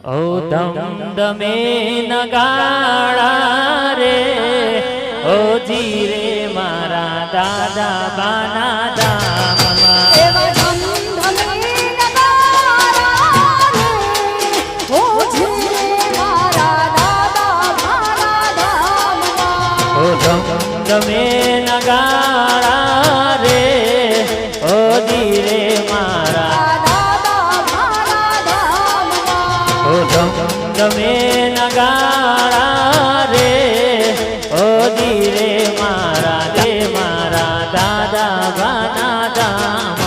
ઓ દમદમે નગાડા રે ઓ જીરે મારા દાદા બાના દામમાં એવા ધમધમે નગારા ધમે નગાડા રે ઓ જી રે મારા રે મારા દાદા બાના દામ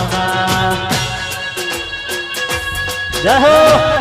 જય હો!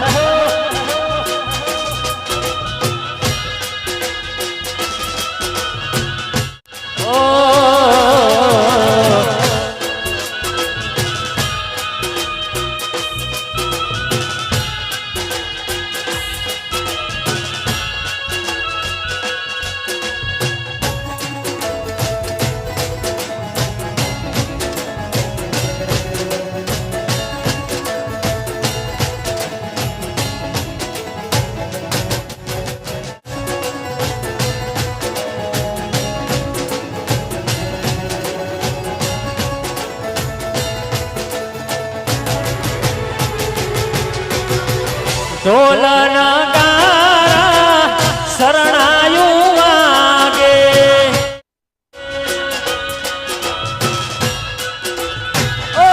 ઢોલ નગારા શરણાયું વાગે. ઓ,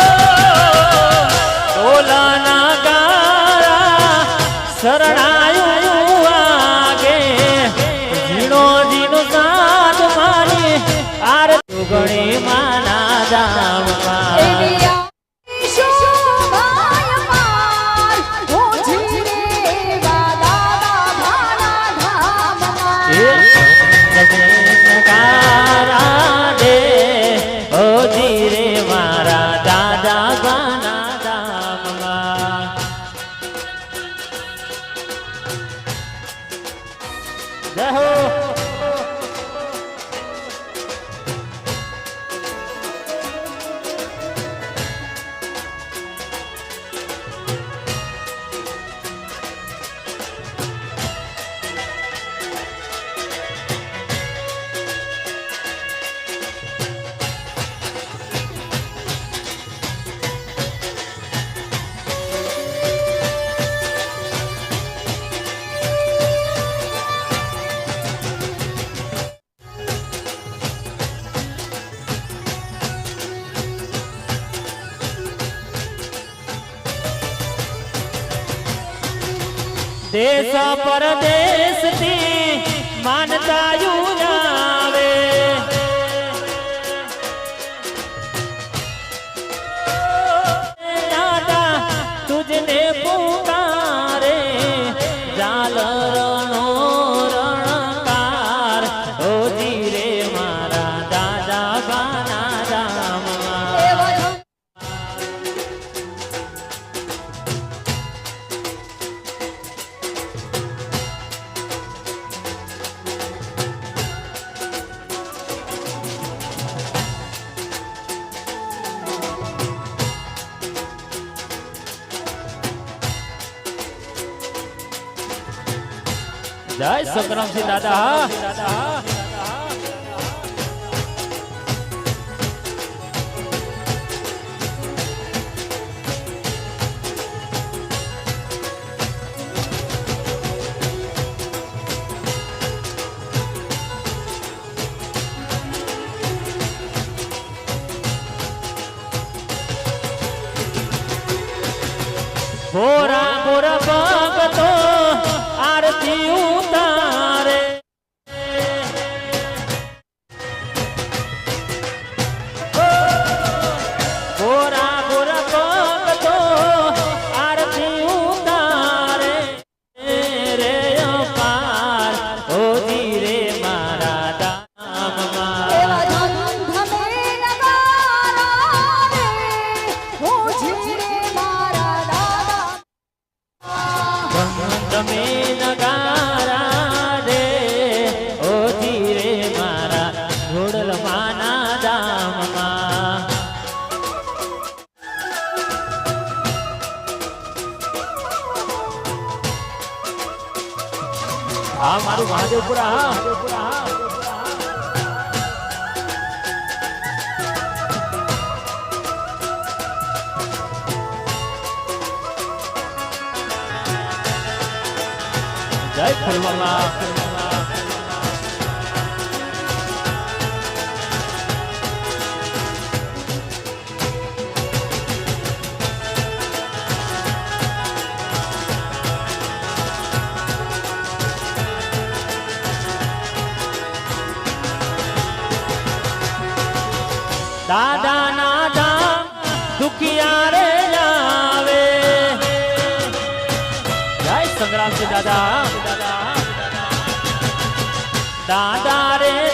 ઢોલ નગારા શરણાયું વાગે. ઝીણો ઝીણો ગણી માના દામમાં દેશ પરદેશથી માનતા આવે જય સંગ્રામસિંહ દાદા હા ભોરા ભોરા ભગતો આરતી ઉતારે મહાદેવપુરા હા જય ફૂલવાલા જય સંગ્રામજી દાદા દાદા રે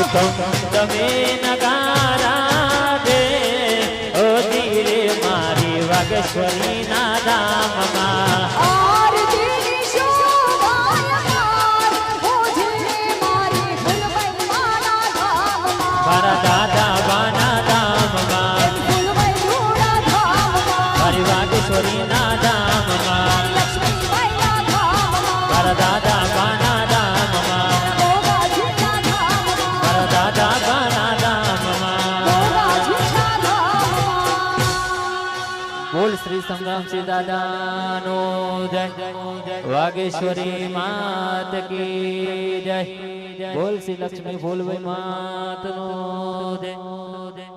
એકમ તમે નગારા દે ઓ ધીરે મારી વાગેશ્વરી ના ધામમાં. ધામ શોભાયમાન, હોજરી મારી બોલ શ્રી સંગ્રામસિંહ દાદાનો જય. વાગેશ્વરી માત કી જય. બોલ શ્રી લક્ષ્મી બોલવે માતનો જય.